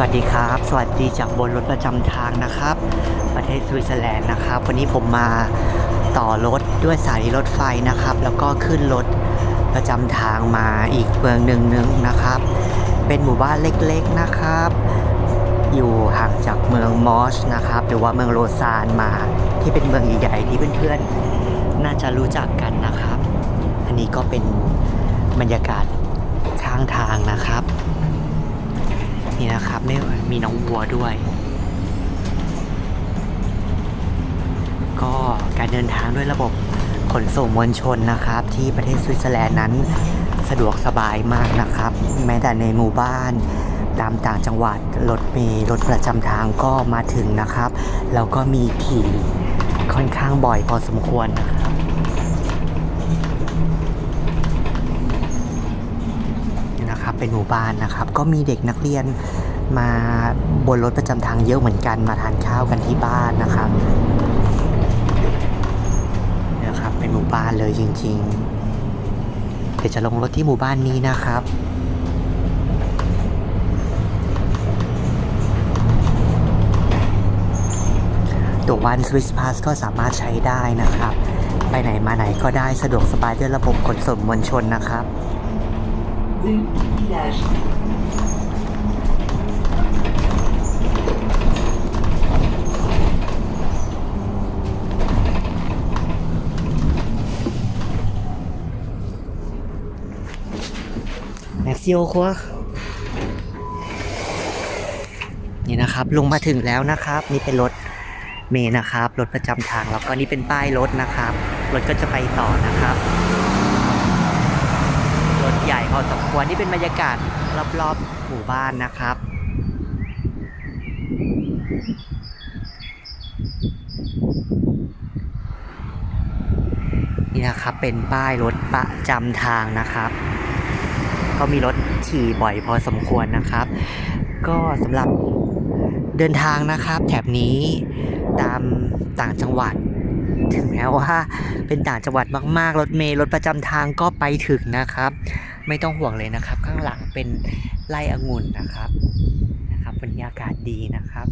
วัสดีครับ สวัสดีจากบนรถประจำทางนะครับ ประเทศสวิตเซอร์แลนด์นะครับ วันนี้ผมมาต่อรถด้วยสานีรถไฟนะครับ แล้วก็ขึ้นรถประจำทางมาอีกเมืองหนึ่งนึงนะครับ เป็นหมู่บ้านเล็กๆนะครับ อยู่ห่างจากเมืองมอชนะครับ หรือว่าเมืองโลซานมาที่เป็นเมืองใหญ่ๆที่เพื่อนๆ น่าจะรู้จักกันนะครับ อันนี้ก็เป็นบรรยากาศข้างทางนะครับ นี่นะครับไม่มีน้องวัวด้วย ก็การเดินทางด้วยระบบขนส่งมวลชนนะครับ ที่ประเทศสวิตเซอร์แลนด์นั้นสะดวกสบายมากนะครับ แม้แต่ในหมู่บ้านตามต่างจังหวัดรถเมล์รถประจำทางก็มาถึงนะครับ แล้วก็มีขี่ค่อนข้างบ่อยพอสมควรนะครับ เป็นหมู่บ้านนะครับ ก็มีเด็กนักเรียนมาบนรถประจำทางเยอะเหมือนกันมาทานข้าวกันที่บ้านนะครับนี่ยครับ เป็นหมู่บ้านเลยจริง ๆ เดี๋ยวจะลงรถที่หมู่บ้านนี้นะครับตัววัน Swiss Pass ก็สามารถใช้ได้นะครับ ไปไหนมาไหนก็ได้สะดวกสบายด้วยระบบขนส่งมวลชนนะครับ rue Village. แม็กซิโอคัวนี่นะครับลงมาถึงแล้วนะครับ นี่เป็นรถเมย์นะครับ รถประจำทางแล้วก็นี่เป็นป้ายรถนะครับ รถก็จะไปต่อนะครับ ใหญ่พอสมควรนี่เป็นบรรยากาศรอบๆหมู่บ้านนะครับนี่นะครับเป็นป้ายรถประจำทางนะครับ ก็มีรถขี่บ่อยพอสมควรนะครับ ก็สำหรับเดินทางนะครับ แถบนี้ตามต่างจังหวัด ถึงแม้ว่าเป็นต่างจังหวัดมาก ๆ รถเมล์รถประจำทางก็ไปถึงนะครับ ไม่ต้องห่วงเลยนะครับ ข้างหลังเป็นไร่องุ่นนะครับนะครับบรรยากาศดีนะครับ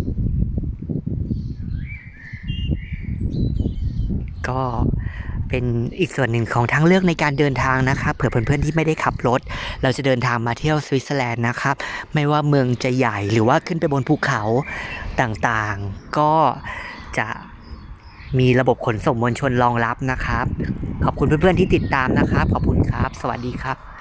ก็เป็นอีกส่วนหนึ่งของทางเลือกในการเดินทางนะครับ เผื่อเพื่อนๆที่ไม่ได้ขับรถ เราจะเดินทางมาเที่ยวสวิตเซอร์แลนด์นะครับ ไม่ว่าเมืองจะใหญ่หรือว่าขึ้นไปบนภูเขาต่างๆ ก็จะมีระบบขนส่งมวลชนรองรับนะครับ ขอบคุณเพื่อนๆที่ติดตามนะครับ ขอบคุณครับ สวัสดีครับ